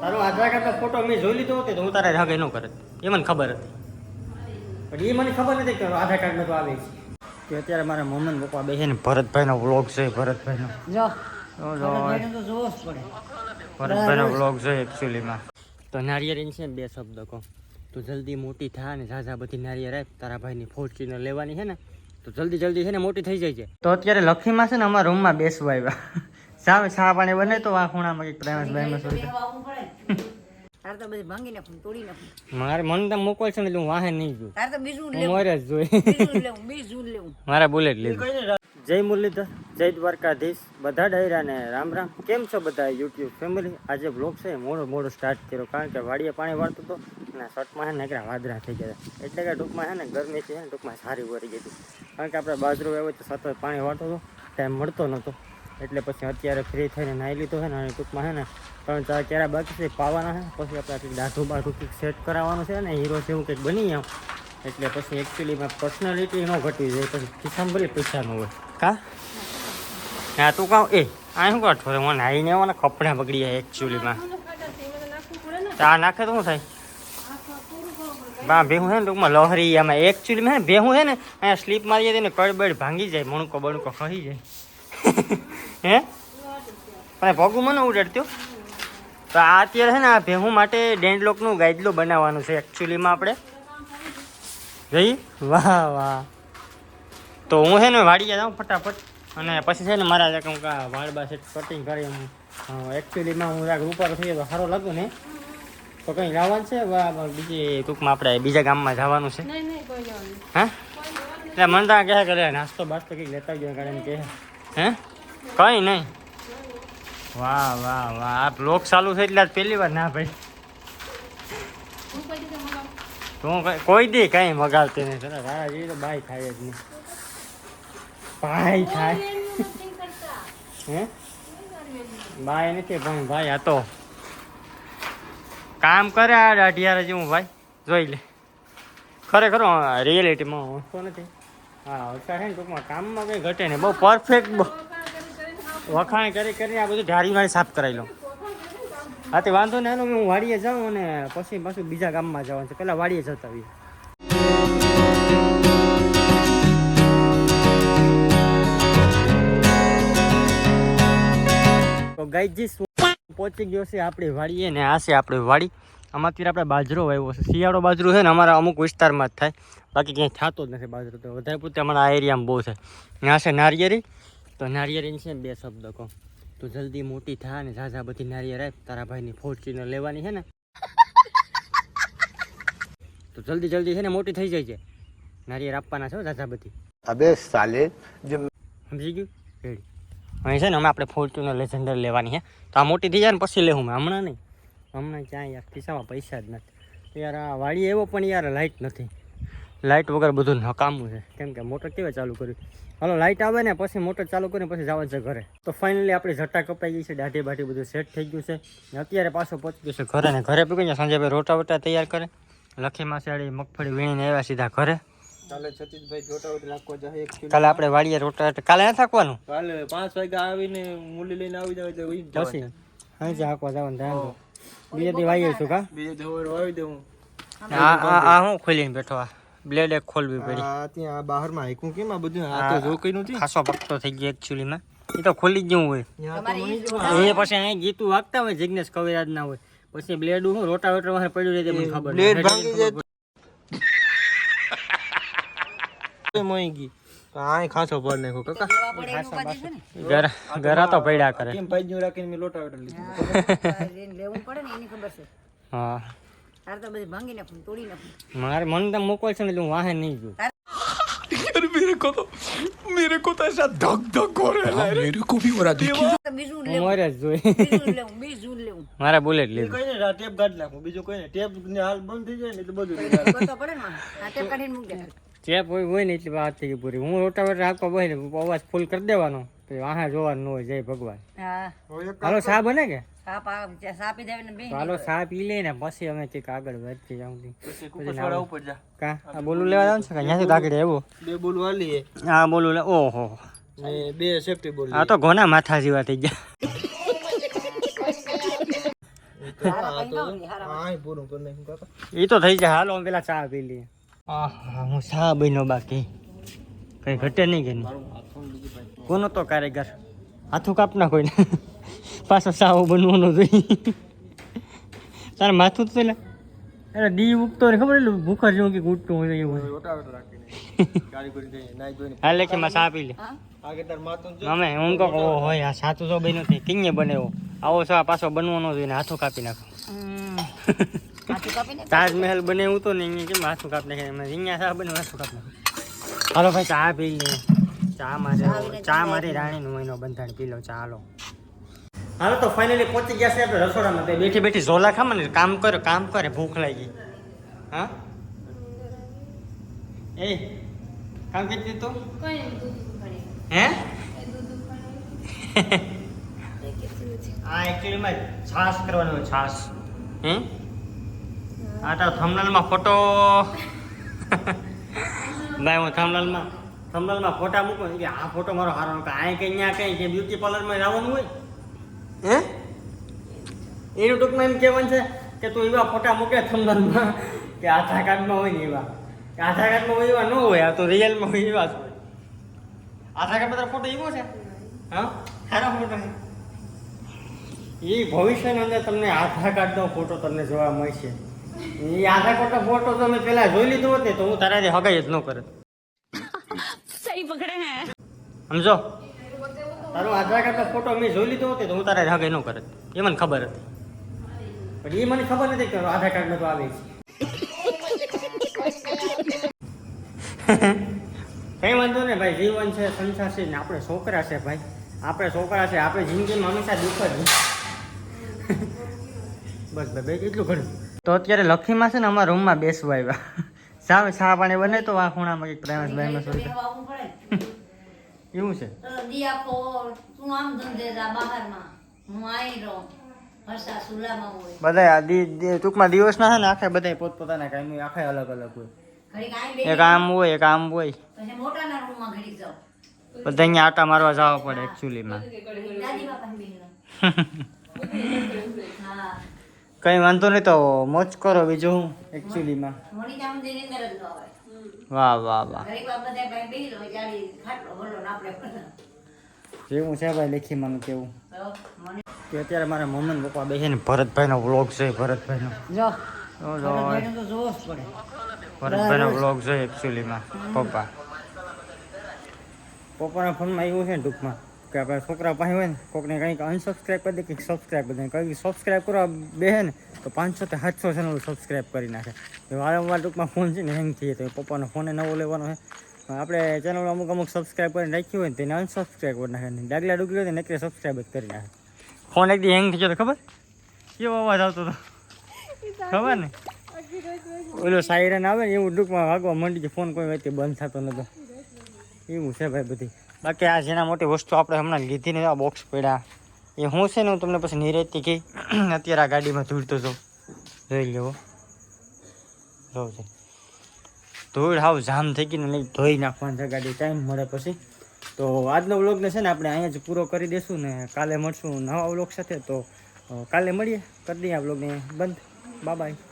તારો આધાર કાર્ડનો ફોટો મેં જોઈ લીધો હતો તો હું તારે હગે ન કરત. એ મને ખબર હતી. પણ એ મને ખબર નથી કે આધાર કાર્ડમાં તો આવે. છે કે અત્યારે મારા મમ્મી ને પપ્પા છે ને ભરતભાઈનો વ્લોગ છે ભરતભાઈનો. જો. જો, જો. ભરતભાઈનું વ્લોગ છે એકચ્યુઅલીમાં તો નારિયેળ છે ને બે શબ્દ કહો. તું જલ્દી મોટી થા ને ઝાઝા બધી નારિયેળ આપ. તારા ભાઈની ફોર્ચ્યુનર લેવાની છે ને તો જલ્દી જલ્દી છે ને મોટી થઈ જાય છે તો અત્યારે લખીમાં છે ને અમારા રૂમમાં બેસવા આવ્યા. સાવ છા પાણી બને તો આ ખૂણામાં એક પ્રેમસ ભાઈ તો. બધી ભાંગી નાખું તોડી નાખું મારે મન તો મોકલ છે ને એટલે હું વાહે નહીં જોઉં. તાર તો બીજું લેવું. મોરે જ જોઈ. બીજું લેવું બીજું લેવું. મારા બુલેટ લીધું જય મુરલીધર જય દ્વારકાધીશ. બધા ડાયરાને રામ રામ. કેમ છો બધા યુટ્યુબ ફેમિલી? આજે બ્લોગ છે મોડો મોડો સ્ટાર્ટ કર્યો. કારણ કે વાડીએ પાણી વાળતું હતો અને શર્ટમાં છે ને એકરા વાદરા થઈ ગયા એટલે કે ટૂંકમાં છે ને ગરમીથી છે ને ટૂંકમાં સારી વળી ગઈ હતી. કારણ કે આપણે બાજરો આવ્યો તો સતત પાણી વાળતો હતો ટાઈમ મળતો નહોતો. એટલે પછી અત્યારે ફ્રી થઈને નાહી લીધો છે ને અને ટૂંકમાં છે ને ત્રણ ચાર કેરા બાકી છે પાવાના છે. પછી આપણે કંઈક દાઢું બાઢું કંઈક સેટ કરાવવાનું છે ને હીરો જેવું કંઈક બની આમ એટલે પછી એકચ્યુઅલીમાં પર્સનાલિટી ન ઘટવી જોઈએ પછી ખિસ્સામાં ભલે પૈસા ન હોય. કા? હા તું કહું એ આ શું કાઢો મને આવીને મને કપડાં બગડી જાય એકચ્યુઅલીમાં ચા નાખે તો શું થાય? બા ભેહું છે ને ટૂંકમાં લહરી આમાં. એકચ્યુઅલીમાં છે ભેહું છે ને અહીંયા સ્લીપ મારી જાય ને કડબડ ભાંગી જાય મણકો બણકો ખહી જાય. હે? પણ ભોગું મને ઉડાડતું. તો આ અત્યારે છે ને આ ભેહું માટે ડેન્ડલોકનું ગાઈડલો બનાવવાનું છે એકચ્યુઅલીમાં આપણે. જઈ વાહ વાહ. તો હું છે ને વાડીએ જાઉં ફટાફટ. અને પછી છે ને મારા જે કંઈક આ વાળ બાસે કટિંગ કરી હું એકચ્યુઅલીમાં હું રાગ રૂપારો થઈ તો સારો લાગુ ને. તો કંઈ લાવવાનું છે? બીજી ટૂંકમાં આપણે બીજા ગામમાં જવાનું છે. હા? એટલે મને ત્યાં કહે કરે નાસ્તો બાસ્તો કંઈક લેતા ગયો કારણ કહે હે? કંઈ નહીં. વાહ વાહ વાહ. આ બ્લોક ચાલુ છે એટલે પહેલી વાર. ના ભાઈ. તું કઈ દે કઈ મગાવતી નહીં. તને તારા જેવી તો બાઈ ખાય જ નહીં. ભાઈ થાય હે? બાઈ નથી, પણ ભાઈ આ તો કામ કરે આ દાઢિયાર જેવું ભાઈ. જોઈ લે. ખરેખર રિયાલિટીમાં હોતો નથી. હા ને ટૂંકમાં કામમાં કંઈ ઘટે નહીં. બહુ પરફેક્ટ વખાણ કરી કરીને આ બધું ઢારી વાળી સાફ કરાવી લઉં. હા, તે વાંધો નહીં, હાલો, હું વાડીએ જાઉં અને પછી પાછું બીજા ગામમાં જવાનું છે. પહેલાં વાડીએ જતા આવીએ. તો ગાઈજી પહોંચી ગયો છે આપણી વાડીએ ને આ છે આપણી વાડી. આમાં અત્યારે આપણે બાજરો વાવ્યો છે. શિયાળો બાજરો છે ને અમારા અમુક વિસ્તારમાં જ થાય. બાકી ક્યાંય થતો જ નથી બાજરો તો વધારે પૂરતે અમારા આ એરિયામાં બહુ છે. ત્યાં છે નારિયેરી. તો નારિયેરીની છે ને બે શબ્દ કહો. તો જલ્દી મોટી થાય ને ઝાઝા બધી નારિયેર આવે તારા ભાઈની ફોર્ચ્યુનર લેવાની છે ને. તો જલ્દી જલ્દી છે ને મોટી થઈ જાય છે. નારિયેર આપવાના છે ઝાઝા બધી. અબે સાલે સમજી ગયું? રેડી અહીં છે ને હમણાં આપણે ફોર્ચ્યુનર લેજેન્ડર લેવાની છે. તો આ મોટી થઈ જાય ને પછી લેવું મેં હમણાં નહીં. હમણાં ક્યાં યાર ખિસ્સામાં પૈસા જ નથી. યાર આ વાડી એવો પણ યાર લાઇટ નથી. લાઇટ વગર બધું નકામું છે. કેમ કે મોટર કેવા ચાલુ કર્યું? હાલો લાઇટ આવે ને પછી મોટર ચાલુ કરીને પછી જવાનું છે ઘરે. તો ફાઇનલી આપણી જટા કપાઈ ગઈ છે દાઢી બાઢી બધું સેટ થઈ ગયું છે. ને અત્યારે પાછો પહોંચી ગયું છે ઘરે ને ઘરે પીકી સાંજે ભાઈ રોટા વટા તૈયાર કરે. લખી સાડી મગફળી વીણીને આવ્યા સીધા ઘરે. કાલે સતીશભાઈ જોટાવટ નાખવા જાય કિલો. આપણે વાડીએ રોટા કાલે ના થાકવાનું કાલે પાંચ વાગે આવીને મૂલી લઈને આવી જાય એટલે ઉઈ જ પછી? જવાનું ધ્યાન બીજે દી છું કા? બીજે ધોર વાવી દઉં આ આ આ હું ખોલીને બેઠો આ. બ્લેડ એક ખોલવી પડી. આ ત્યાં બહારમાં હાઈકું કેમ આ બધું? આ તો જોકઈ નથી ખાસો પકતો થઈ ગયો એકચ્યુઅલીમાં એ તો ખોલી જ જેવું હોય. એ પછી અહીં ગીતું વાગતા હોય જિગ્નેશ કવિરાજ ના હોય. પછી બ્લેડ હું રોટાવેટર વાહે પડ્યું રહે મને ખબર બ્લેડ. ભાંગી જાય. મોઈ ગઈ આય ખાસો પડ નાખો કાકા. ઘર તો પડ્યા કરે. કેમ પાઈ રાખીને મેં લોટાવેટર લીધું? હા, એને લેવું પડે ને એની ખબર છે. હા. તાર તો બધી ભાંગી નાખું તોડી નાખું મારે મને તમે છે ને હું વાહે નહીં જોઉં તો બીજું જ હું. લેવું મોરે જ. જોઈ. બીજું લેવું બીજું લેવું. મારા બુલેટ લેવું. કઈ ને ટેપ કાઢી નાખું. બીજું કઈ ને ટેપ ને હાલ બંધ થઈ જાય ને તો બધું પડે ને આ ટેપ કાઢીને મૂકી દે. ચેપ હોય હોય ને એટલી વાત થઈ ગઈ પૂરી. હું રોટાવેટર હાંકવા બહે ને અવાજ ફૂલ કરી દેવાનો પછી વાહે જોવાનું ન હોય જય ભગવાન. હા. હાલો સા બને કે? સાપ સાપી હાલો સા પી લે ને પછી અમે કંઈક આગળ વધતી જાઉં પછી કુકરવાળા ઉપર જા. કા? આ બોલું લેવા જાવ છે આગળ બે બોલું આ બોલું લે ઓહો. ને બે સેફટી બોલ. આ તો ઘોના માથા જેવા થઈ ગયા. હા એ તો થઈ જાય હાલો પેલા ચા પી લઈએ. આહા, હું સા બન્યો બાકી? કઈ ઘટે નહીં કે નહીં તો કારીગર? હાથું કાપ ના કોઈને? પાછો સાવો બનવાનો જોઈએ તારે માથું તો લે અરે દી ઉગતો ને ખબર છે ભૂખર જેવું હાલે કે માં પી લે. અમે, હું કહું હોય આ સાચું તો બન્યો નથી કિંગે બનેવો આવો સા પાછો બનવાનો જોઈએ હાથું કાપી નાખો. તાજમહેલ બને એવું તો નહીં કેમ હાથું કાપ નાખે? અહીંયા સાહેબ બને હાથું કાપ નાખે. હાલો ભાઈ ચા પી લઈએ. ચા મારે ચા મારી રાણીનો મહિનો બંધાણ પી લો ચા હાલો. હાલો તો ફાઇનલી પહોંચી ગયા છે આપણે રસોડામાં. બેઠી બેઠી ઝોલા ખામાં ને કામ કરે કામ કરે ભૂખ લાગી. હા? એ કામ કરી તું? હે? આ એકચ્યુઅલીમાં છાશ કરવાનો છાશ. હે આ તો થમનલમાં ફોટો ભાઈ હું થમનલમાં થમનલમાં ફોટા મૂકું. કે આ ફોટો મારો હારો કે આ કંઈ ત્યાં કંઈ કે બ્યુટી પાર્લરમાં જવાનું હોય? હે? એનું ટૂંકમાં એમ કહેવાનું છે કે તું એવા ફોટા મૂકે થમનલમાં કે આધાર કાર્ડમાં હોય ને એવા. કે આધાર કાર્ડમાં હોય એવા ન હોય આ તો રિયલમાં હોય એવા જ હોય. આધાર કાર્ડ બધા ફોટો એવો છે? હા? સારો ફોટો છે. એ ભવિષ્યની અંદર તમને આધાર કાર્ડનો ફોટો તમને જોવા મળશે. એ આધાર કાર્ડનો ફોટો તો મેં પહેલાં જોઈ લીધો હોત ને તો હું તારાથી હગાઈ જ ન કરે. સહી પકડે હે. સમજો? તારો આધાર કાર્ડનો ફોટો મેં જોઈ લીધો હોત તો હું તારાથી હગાઈ ન કરે. એ મને ખબર હતી. પણ એ મને ખબર નથી કે આધાર કાર્ડમાં તો આવે છે. કઈ વાંધો ને ભાઈ જીવન છે સંસાર છે ને આપણે છોકરા છે ભાઈ. આપણે છોકરા છે આપણે જિંદગીમાં હંમેશા દુઃખ જ બસ બે એટલું ઘણું તો અત્યારે લખીમાં છે ને અમારા રૂમમાં બેસવા આવ્યા. સામે છા પાણી બને તો આ ખૂણામાં એક પ્રેમસ તો. આવવું એવું છે? તો આમ ધંધે જા બહારમાં. હું આઈ રહું. હોય. બધા ટૂંકમાં દિવસના છે ને આખે બધા પોતપોતાના કામ આખે અલગ અલગ હોય બેસી એક આમ હોય એક આમ હોય. મોટાના રૂમમાં ઘડી જાઉં. બધા અહીંયા આટા મારવા જવા પડે એકચ્યુઅલીમાં કઈ વાંધો નહીં તો મોજ કરો બીજું હું એકચ્યુઅલીમાં મોની વાહ વાહ વાહ. જેવું છે ભાઈ લેખીમાંનું કેવું? કે અત્યારે મારા મમ્મી ને બેસે ને ભરતભાઈનો વ્લોગ છે ભરતભાઈનો. જો. ભરતભાઈનો વ્લોગ છે એકચ્યુઅલીમાં પપ્પા. પપ્પાના ફોનમાં એવું છે ને ટૂંકમાં, કે આપણે છોકરા પાસે હોય ને, કોકને કંઈક અનસબસ્ક્રાઈબ કરી દે, કંઈક સબસ્ક્રાઈબ કરી દે. કંઈક સબસ્ક્રાઈબ કરવા બે ને, તો પાંચસો કે સાતસો ચેનલ સબસ્ક્રાઈબ કરી નાખે. વારંવાર ટૂંકમાં ફોન છે ને હેંગ થઈ તો પપ્પાનો ફોને નવો લેવાનો છે. આપણે ચેનલ અમુક અમુક સબસ્ક્રાઈબ કરીને રાખ્યું હોય ને તેને અનસબસ્ક્રાઈબ કરી નાખે. ડાગલા ડુગલી હોય ને નકરી સબસ્ક્રાઈબ જ કરી નાખે. ફોન એકદી હેંગ થઈ ગયો તો ખબર? કેવો અવાજ આવતો હતો? ખબર ને? ઓલો સાયરન આવે ને, એવું ટૂંકમાં વાગવા માંડી છે ફોન કોઈ વ્યક્તિ બંધ થતો નતો. એવું છે ભાઈ બધી. બાકી આ જેના મોટી વસ્તુ આપણે હમણાં લીધી ને બોક્સ પડ્યા, એ હું છે ને હું તમને પછી નિરેતથી કહી, અત્યારે આ ગાડીમાં ધૂળતો છું. જોઈ લેવો જોઉં છે. ધૂળ હાવ જામ થઈ ગઈ ને નહીં ધોઈ નાખવાની છે ગાડી. ટાઈમ મળે પછી. તો આજનો વ્લોગને છે ને આપણે અહીંયા જ પૂરો કરી દઈશું ને કાલે મળશું નવા વ્લોગ સાથે. તો કાલે મળીએ. કરી દઈએ આ વ્લોગને બંધ. Bye bye